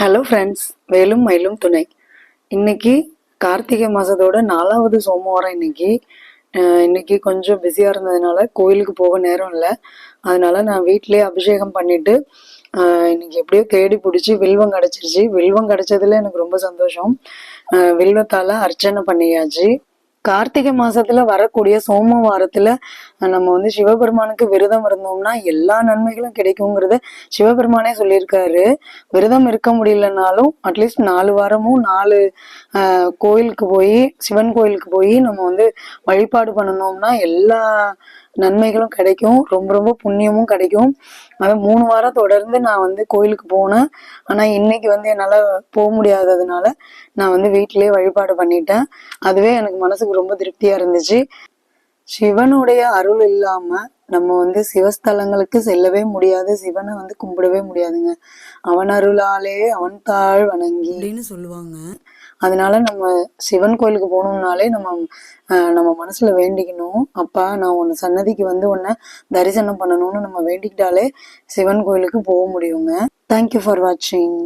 Hello friends வேலும் மயிலும் துணை. இன்னைக்கு கார்த்திகை மாதத்தோட நாலாவது சோமவாரம் இன்னைக்கு. இன்னைக்கு கொஞ்சம் பிஸியாக இருந்ததுனால கோயிலுக்கு போக நேரம் இல்லை. அதனால நான் வீட்டிலேயே அபிஷேகம் பண்ணிட்டு இன்னைக்கு எப்படியோ தேடி பிடிச்சி வில்வம் கிடச்சிருச்சு. வில்வம் கிடச்சதுல எனக்கு ரொம்ப சந்தோஷம். வில்வத்தால் அர்ச்சனை பண்ணியாச்சு. கார்த்திகை மாசத்துல வரக்கூடிய சோமவாரத்துல அஹ் நம்ம வந்து சிவபெருமானுக்கு விரதம் இருந்தோம்னா எல்லா நன்மைகளும் கிடைக்குங்கிறத சிவபெருமானே சொல்லியிருக்காரு. விரதம் இருக்க முடியலனாலும் அட்லீஸ்ட் நாலு வாரமும் நாலு ஆஹ், கோயிலுக்கு போய் சிவன் கோயிலுக்கு போய் நம்ம வந்து வழிபாடு பண்ணணும்னா எல்லா நன்மைகளும் கிடைக்கும். ரொம்ப ரொம்ப புண்ணியமும் கிடைக்கும். அது மூணு வாரம் தொடர்ந்து நான் வந்து கோயிலுக்கு போனேன். ஆனா இன்னைக்கு வந்து என்னால போக முடியாததுனால நான் வந்து வீட்டிலேயே வழிபாடு பண்ணிட்டேன். அதுவே எனக்கு மனசுக்கு ரொம்ப திருப்தியா இருந்துச்சு. சிவனுடைய அருள் இல்லாம நம்ம வந்து சிவஸ்தலங்களுக்கு செல்லவே முடியாது சிவனை வந்து கும்பிடவே முடியாதுங்க. அவன் அருளாலே அவன் தாழ் வணங்கி அப்படின்னு சொல்லுவாங்க. அதனால நம்ம சிவன் கோயிலுக்கு போகணும்னாலே நம்ம நம்ம மனசுல வேண்டிக்கணும். அப்பா நான் உன்னை சன்னதிக்கு வந்து உன்னை தரிசனம் பண்ணணும்னு நம்ம வேண்டிக்கிட்டாலே சிவன் கோயிலுக்கு போக முடியுங்க. தேங்க்யூ ஃபார் வாட்சிங்